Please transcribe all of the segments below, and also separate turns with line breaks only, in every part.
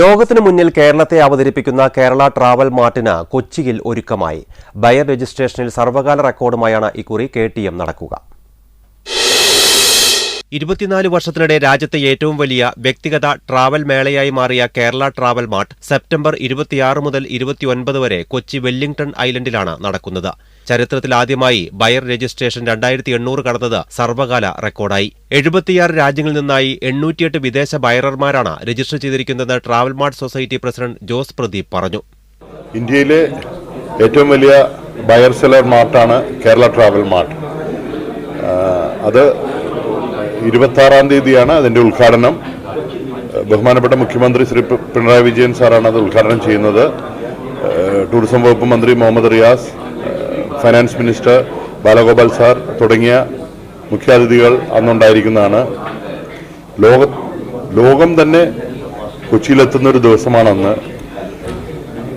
ലോകത്തിനു മുന്നിൽ കേരളത്തെ അവതരിപ്പിക്കുന്ന കേരള ട്രാവൽ മാർട്ടിന് കൊച്ചിയിൽ ഒരുക്കമായി. ബയർ രജിസ്ട്രേഷനിൽ സർവകാല റെക്കോർഡുമായാണ് ഇക്കുറി കെ ടി എം നടക്കുക. ഇരുപത്തിനാല് വർഷത്തിനിടെ രാജ്യത്തെ ഏറ്റവും വലിയ വ്യക്തിഗത ട്രാവൽ മേളയായി മാറിയ കേരള ട്രാവൽ മാർട്ട് സെപ്റ്റംബർ ഇരുപത്തിയാറ് മുതൽ ഇരുപത്തിയൊൻപത് വരെ കൊച്ചി വെല്ലിംഗ്ടൺ ഐലൻഡിലാണ് നടക്കുന്നത്. ചരിത്രത്തിലാദ്യമായി ബയർ രജിസ്ട്രേഷൻ രണ്ടായിരത്തി എണ്ണൂറ് കടന്നത് സർവകാല റെക്കോർഡായി. എഴുപത്തിയാറ് രാജ്യങ്ങളിൽ നിന്നായി എണ്ണൂറ്റിയെട്ട് വിദേശ ബയറർമാരാണ് register ചെയ്തിരിക്കുന്നതെന്ന് travel mart society president Jose Pradeep പറഞ്ഞു.
ഇന്ത്യയിലെ ഏറ്റവും വലിയ ബയർ സെലർ മാർട്ടാണ് കേരള ട്രാവൽ മാർട്ട്. അത് ഇരുപത്താറാം തീയതിയാണ് അതിന്റെ ഉദ്ഘാടനം. ബഹുമാനപ്പെട്ട മുഖ്യമന്ത്രി ശ്രീ പിണറായി വിജയൻ സാറാണ് അത് ഉദ്ഘാടനം ചെയ്യുന്നത്. ടൂറിസം വകുപ്പ് മന്ത്രി Muhammad Riyas finance minister Balagopal sir തുടങ്ങിയ മുഖ്യാതിഥികൾ അന്നുണ്ടായിരിക്കുന്നതാണ്. ലോക ലോകം തന്നെ കൊച്ചിയിലെത്തുന്ന ഒരു ദിവസമാണെന്ന്.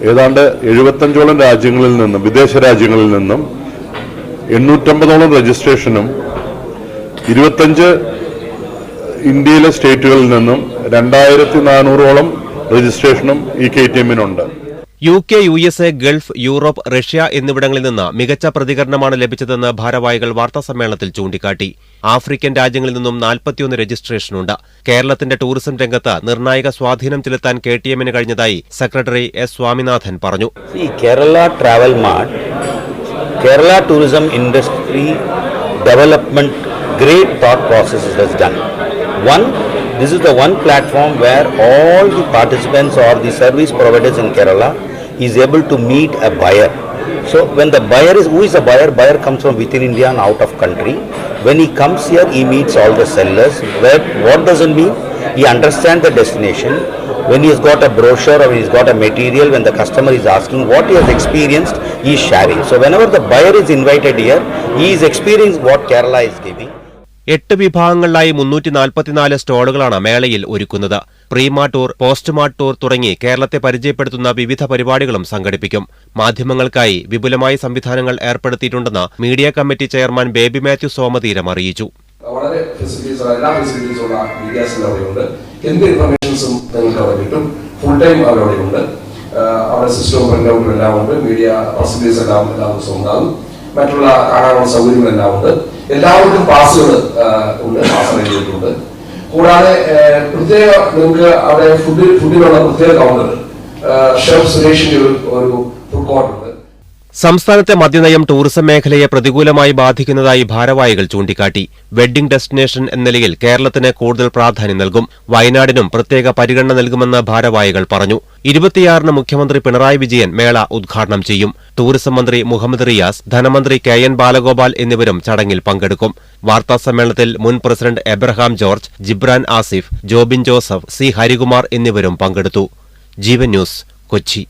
ഏതാണ്ട് എഴുപത്തഞ്ചോളം രാജ്യങ്ങളിൽ നിന്നും വിദേശ രാജ്യങ്ങളിൽ നിന്നും എണ്ണൂറ്റമ്പതോളം രജിസ്ട്രേഷനും ഇരുപത്തഞ്ച് ഇന്ത്യയിലെ സ്റ്റേറ്റുകളിൽ നിന്നും രണ്ടായിരത്തി നാനൂറോളം രജിസ്ട്രേഷനും ഈ K T എമ്മിനുണ്ട്
U K U S A Gulf Europe Russia എന്നിവിടങ്ങളിൽ നിന്ന് മികച്ച പ്രതികരണമാണ് ലഭിച്ചതെന്ന് ഭാരവാഹികൾ വാർത്താസമ്മേളനത്തിൽ ചൂണ്ടിക്കാട്ടി. ആഫ്രിക്കൻ രാജ്യങ്ങളിൽ നിന്നും നാൽപ്പത്തിയൊന്ന് രജിസ്ട്രേഷനുണ്ട്. കേരളത്തിന്റെ ടൂറിസം രംഗത്ത് നിർണായക സ്വാധീനം ചെലുത്താൻ കെ ടി എമ്മിന് കഴിഞ്ഞതായി സെക്രട്ടറി എസ് സ്വാമിനാഥൻ പറഞ്ഞു.
ഈ Kerala travel mart Kerala tourism industry development great has done. One, this is the one platform where all the participants or the service providers in Kerala is able to meet a buyer. So when the buyer is, who is a buyer? Buyer comes from within India and out of country. When he comes here, he meets all the sellers. Where, what does it mean? He understands the destination. When he has got a brochure or he's got a material, when the customer is asking what he has experienced, he is sharing. So whenever the buyer is invited here, he is experiencing what Kerala is giving.
എട്ട് വിഭാഗങ്ങളിലായി മുന്നൂറ്റി നാൽപ്പത്തിനാല് സ്റ്റോളുകളാണ് മേളയിൽ ഒരുക്കുന്നത്. പ്രീമാട്ടൂർ പോസ്റ്റ്മാട്ടൂർ tour തുടങ്ങി കേരളത്തെ പരിചയപ്പെടുത്തുന്ന വിവിധ പരിപാടികളും സംഘടിപ്പിക്കും. മാധ്യമങ്ങൾക്കായി വിപുലമായ സംവിധാനങ്ങൾ ഏർപ്പെടുത്തിയിട്ടുണ്ടെന്ന് media committee chairman Baby Mathew Somatheeram അറിയിച്ചു.
വളരെ ഫെസിലിറ്റീസ് എന്ത് അവിടെ ഫുൾ ടൈം അവിടെ സിസ്റ്റവും പ്രിന്റ് ഔട്ടും എല്ലാം ഉണ്ട്. മീഡിയ ഫെസിലിറ്റീസ് എല്ലാം എല്ലാ ദിവസവും ഉണ്ടാകും മറ്റുള്ള കാണാനുള്ള സൗകര്യങ്ങളെല്ലാം ഉണ്ട് എല്ലാവർക്കും പാസുകൾ ഉണ്ട് പാസ് അറേഞ്ച് ചെയ്തിട്ടുണ്ട് കൂടാതെ പ്രത്യേക നിങ്ങൾക്ക് അവിടെ ഫുഡ് ഫുഡിനുള്ള പ്രത്യേക കൗണ്ടർ ഷെഫ് സുരേഷിന്റെ ഒരു ഒരു ഫുഡ് കോർട്ട് ഉണ്ട്.
സംസ്ഥാനത്തെ മദ്യനയം ടൂറിസം മേഖലയെ പ്രതികൂലമായി ബാധിക്കുന്നതായി ഭാരവാഹികൾ ചൂണ്ടിക്കാട്ടി. വെഡ്ഡിംഗ് ഡെസ്റ്റിനേഷൻ എന്ന നിലയിൽ കേരളത്തിന് കൂടുതൽ പ്രാധാന്യം നൽകും. വയനാടിനും പ്രത്യേക പരിഗണന നൽകുമെന്ന് ഭാരവാഹികൾ പറഞ്ഞു. ഇരുപത്തിയാറിന് മുഖ്യമന്ത്രി പിണറായി വിജയൻ മേള ഉദ്ഘാടനം ചെയ്യും. ടൂറിസം മന്ത്രി മുഹമ്മദ് റിയാസ് ധനമന്ത്രി കെ എൻ ബാലഗോപാൽ എന്നിവരും ചടങ്ങിൽ പങ്കെടുക്കും. വാർത്താ സമ്മേളനത്തിൽ മുൻ പ്രസിഡന്റ് എബ്രഹാം ജോർജ് ജിബ്രാൻ ആസിഫ് ജോബിൻ ജോസഫ് സി ഹരികുമാർ എന്നിവരും പങ്കെടുത്തു. ജീവൻ ന്യൂസ് കൊച്ചി.